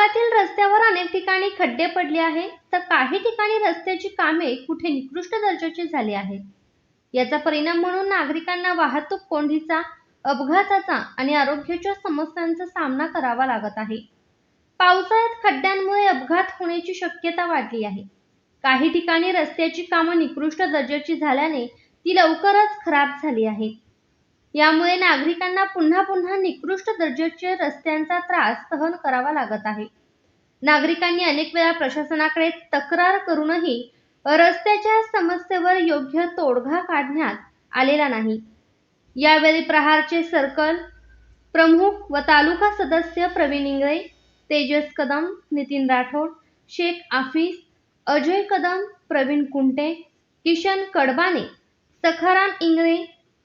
भागातील रस्त्यावर अनेक ठिकाणी खड्डे पडले आहेत तर काही ठिकाणी रस्त्याची कामे कुठे निकृष्ट दर्जाची झाली आहेत? याचा परिणाम म्हणून नागरिकांना वाहतूक कोंडीचा अपघाताचा आणि आरोग्याच्या समस्यांचा सामना करावा लागत आहे. पावसाळ्यात खड्ड्यांमुळे अपघात होण्याची शक्यता वाढली आहे. काही ठिकाणी रस्त्याची कामं निकृष्ट दर्जाची झाल्याने ती लवकरच खराब झाली आहेत. यामुळे नागरिकांना पुन्हा पुन्हा निकृष्ट दर्जाचे रस्त्यांचा त्रास सहन करावा लागत आहे. नागरिकांनी अनेक वेळा प्रशासनाकडे तक्रार करूनही रस्त्याच्या समस्येवर योग्य तोडगा काढण्यात आलेला नाही. यावेळी प्रहारचे सर्कल प्रमुख व तालुका सदस्य प्रवीण इंगळे तेजस कदम नितीन राठोड शेख आफिस अजय कदम प्रवीण कुंटे किशन कडबाने सखाराम इंगळे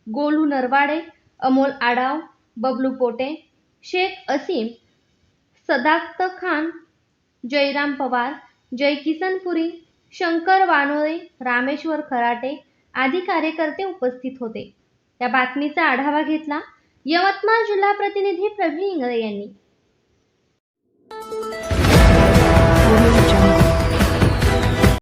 गोलू नरवाडे अमोल आडाव बबलू पोटे शेख असीम सदाक्त खान जयराम पवार जय किसनपुरी शंकर वानोळे रामेश्वर खराटे आदी कार्यकर्ते उपस्थित होते. त्या बातमीचा आढावा घेतला यवतमाळ जिल्हा प्रतिनिधी प्रवीण इंगळे यांनी.